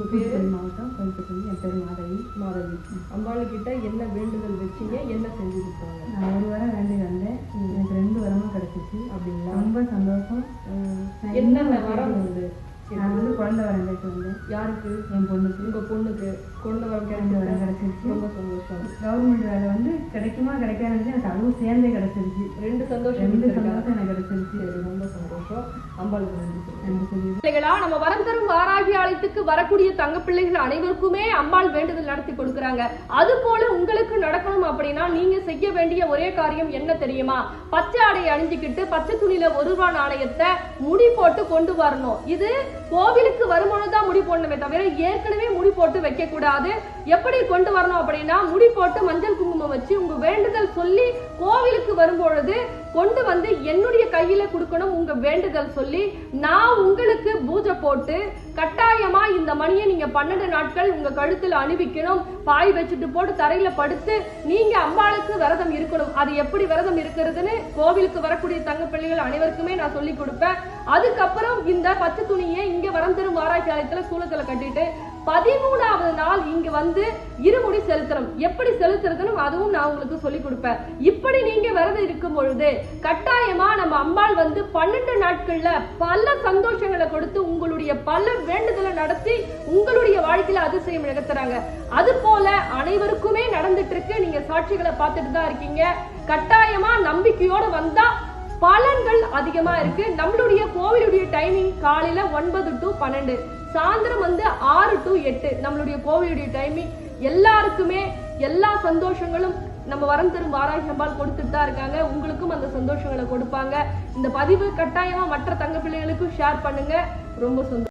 உங்க பேரு? மாவட்டம் கோயம்புத்தூர் என் பேர் மாதவி. மாதவி அம்பாள் கிட்ட என்ன வேண்டுதல் வச்சீங்க? என்ன செஞ்சு கொடுத்தாங்க? நான் ஒரு வாரம் வேண்டி வந்தேன். எனக்கு ரெண்டு வரமும் கிடைச்சிச்சு. அப்படிங்களா? ரொம்ப சந்தோஷம். என்னென்ன இன்னும் வரம் வந்து நான் வந்து குழந்தை வரம் கேட்டு வந்தேன். யாருக்கு? என் பொண்ணுக்கு. உங்க பொண்ணுக்கு. கொண்டு வர குழந்தை வரம் கிடைச்சிருச்சு ரொம்ப சந்தோஷம். கவர்மெண்ட் வேலை கிடைக்குமா கிடைக்காதுன்னு எனக்கு அதுவும் சேர்ந்தே கிடைச்சிருச்சு. ரெண்டு சந்தோஷம் ரெண்டு. சந்தோஷம் எனக்கு கிடைச்சிருச்சு. சரி ரொம்ப சந்தோஷம். அம்பாளுக்கு நன்றி பிள்ளைகளா நம்ம வரம் தரும் வாராகி ஆலயத்துக்கு வரக்கூடிய தங்க பிள்ளைகள் அனைவருக்குமே அம்பாள் வேண்டுதல் நடத்தி கொடுக்கறாங்க. அது போல உங்களுக்கு நடக்கணும் அப்படின்னா நீங்க செய்ய வேண்டிய ஒரே காரியம் என்ன தெரியுமா? பச்சை ஆடை அணிஞ்சுக்கிட்டு பச்சை துணியில ஒரு ரூபா நாணயத்தை முடி போட்டு கொண்டு வரணும். இது கோவிலுக்கு வருமானம் தான் முடி போடணுமே தவிர ஏற்கனவே முடி போட்டு வைக்க கூடாது எப்படி கொண்டு வரணும் அப்படின்னா முடி போட்டு மஞ்சள் குங்குமம் வச்சு உங்க வேண்டுதல் சொல்லி கோவிலுக்கு வரும்பொழுது கொண்டு வந்து என்னுடைய கையில கொடுக்கணும். உங்க வேண்டுதல் சொல்லி நான் உங்களுக்கு பூஜை போட்டு கட்டாயமா இந்த மணியை நீங்க பன்னெண்டு நாட்கள் உங்க கழுத்துல அணிவிக்கணும். பாய் வச்சுட்டு போட்டு தரையில படுத்து நீங்க அம்பாளுக்கு விரதம் இருக்கணும். அது எப்படி விரதம் இருக்கிறதுன்னு கோவிலுக்கு வரக்கூடிய தங்க பிள்ளைகள் அனைவருக்குமே நான் சொல்லி கொடுப்பேன். அதுக்கப்புறம் இந்த பச்சை துணியை இங்க வரம் ஆராய்ச்சி ஆலயத்துல சூளத்துல கட்டிட்டு பதிமூணாவது நாள் இங்க வந்து இருமுடி செலுத்தணும். எப்படி செலுத்துறதுன்னு அதுவும் நான் உங்களுக்கு சொல்லி கொடுப்பேன். இப்படி நீங்க விரதம் இருக்கும் பொழுது கட்டாயமா நம்ம அம்பாள் வந்து பன்னெண்டு நாட்கள்ல பல சந்தோஷங்களை கொடுத்து உங்களுடைய பல வேண்டுதலை நடத்தி உங்களுடைய வாழ்க்கையில அதிசயம் நிகழ்த்துறாங்க அது போல அனைவருக்குமே நடந்துட்டு இருக்கு. நீங்க சாட்சிகளை பார்த்துட்டு தான் இருக்கீங்க. கட்டாயமா நம்பிக்கையோட வந்தா பலன்கள் அதிகமா இருக்கு. நம்மளுடைய கோவிலுடைய டைமிங் காலையில ஒன்பது டு பன்னெண்டு. சாயந்தரம் வந்து ஆறு டு எட்டு. நம்மளுடைய கோவிலுடைய டைமிங் எல்லாருக்குமே எல்லா சந்தோஷங்களும் நம்ம வரம் தரும் வாராகி அம்பாள் கொடுத்துட்டு தான் இருக்காங்க. உங்களுக்கும் அந்த சந்தோஷங்களை கொடுப்பாங்க. இந்த பதிவு கட்டாயமா மற்ற தங்க பிள்ளைகளுக்கும் ஷேர் பண்ணுங்க. ரொம்ப சந்தோஷம்.